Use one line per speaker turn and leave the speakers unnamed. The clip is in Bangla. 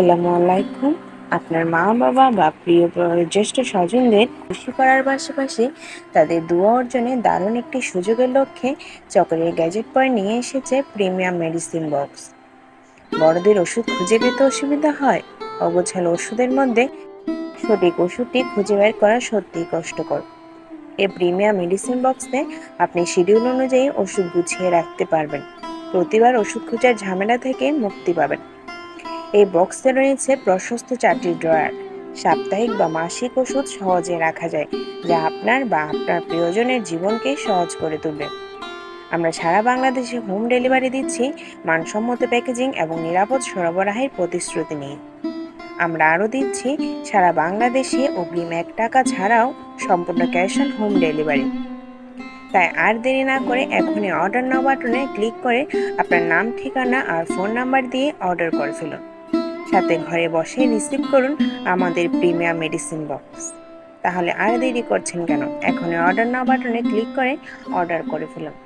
আসসালামু আলাইকুম। আপনার মা, বাবা বা প্রিয় জ্যেষ্ঠ স্বজনদের খুশি করার পাশাপাশি তাদের দোয়া অর্জনে দারুণ একটি সুযোগের লক্ষ্যে চকরের গ্যাজেট পরে নিয়ে এসেছে প্রিমিয়াম মেডিসিন বক্স। বড়দের ওষুধ খুঁজে পেতে অসুবিধা হয়। অগোছালো ওষুধের মধ্যে সঠিক ওষুধটি খুঁজে বের করা সত্যিই কষ্টকর। এই প্রিমিয়াম মেডিসিন বক্সে আপনি শিডিউল অনুযায়ী ওষুধ গুছিয়ে রাখতে পারবেন। প্রতিবার ওষুধ খোঁজার ঝামেলা থেকে মুক্তি পাবেন। এই বক্সে রয়েছে প্রশস্ত চারটি ড্রয়ার। সাপ্তাহিক বা মাসিক ওষুধ সহজে রাখা যায়, যা আপনার বা আপনার প্রিয়জনের জীবনকে সহজ করে তুলবে। আমরা সারা বাংলাদেশে হোম ডেলিভারি দিচ্ছি মানসম্মত প্যাকেজিং এবং নিরাপদ সরবরাহের প্রতিশ্রুতি নিয়ে। আমরা আরও দিচ্ছি, সারা বাংলাদেশে অগ্রিম এক টাকা ছাড়াও সম্পূর্ণ ক্যাশ অন হোম ডেলিভারি। তাই আর দেরি না করে এখনই অর্ডার নাও বাটনে ক্লিক করে আপনার নাম, ঠিকানা আর ফোন নাম্বার দিয়ে অর্ডার করে ফেলুন। সাথে ঘরে বসে রিসিভ করুন আমাদের প্রিমিয়াম মেডিসিন বক্স তাহলে আর দেরি করছেন কেন? এখনই অর্ডার নাও বাটনে ক্লিক করে অর্ডার করে ফেলুন।